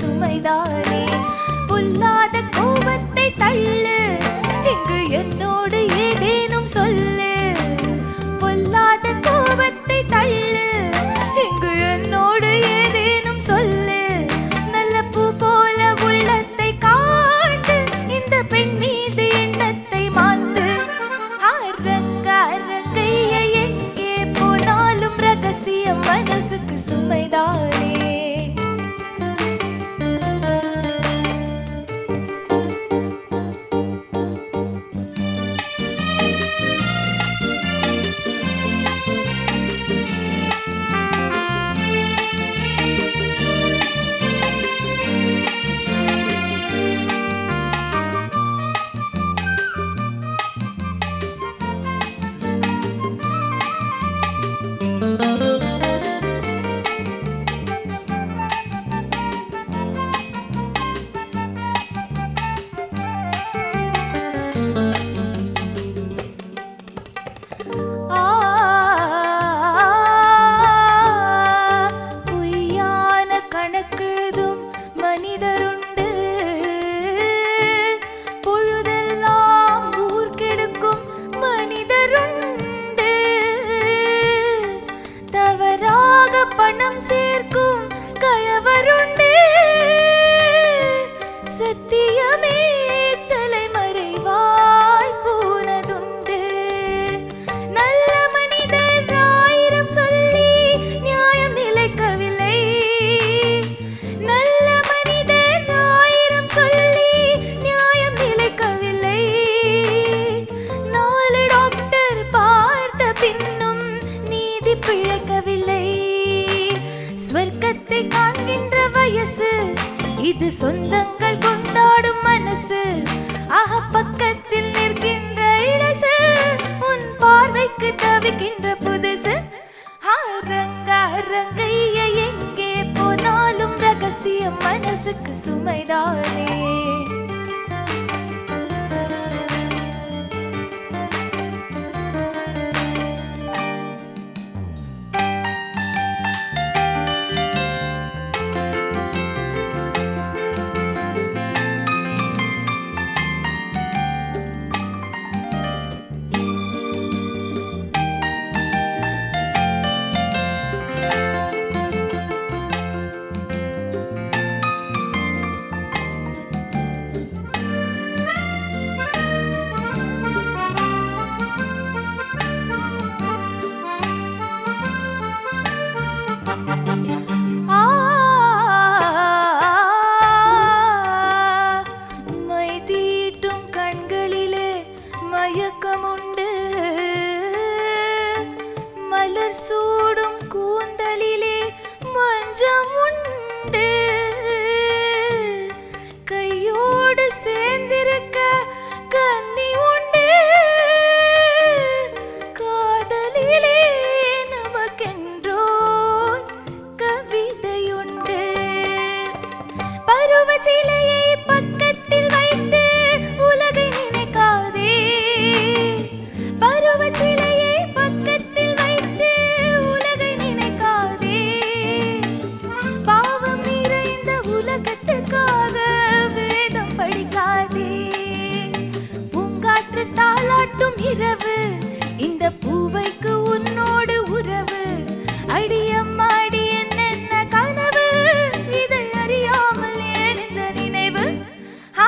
சுமைதானே. பொல்லாத கோ செய்தருண்டு பொழுதெல்லாம் ஊர் கெடுக்கும் மனிதருண்டு. தவறாக பணம் சேர்க்கும் கயவருண்டு. இது சொந்தங்கள் கொண்டாடும் மனசு. ஆக பக்கத்தில் நிற்கின்ற இளசு உன் பார்வைக்கு தவிக்கின்ற புதுசு. அரங்க அரங்கைய எங்கே போனாலும் ரகசியம் மனசுக்கு சுமைதானே. Yesus. இரவு. இந்த பூவைக்கு உன்னோடு உறவு. அடியம்மாடி என்ன கனவு? இதை அறியாமல் ஏன் இந்த நினைவு?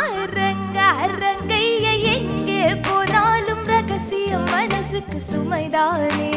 அரங்க அரங்கைய எங்கே போனாலும் ரகசியம் மனசுக்கு சுமைதானே.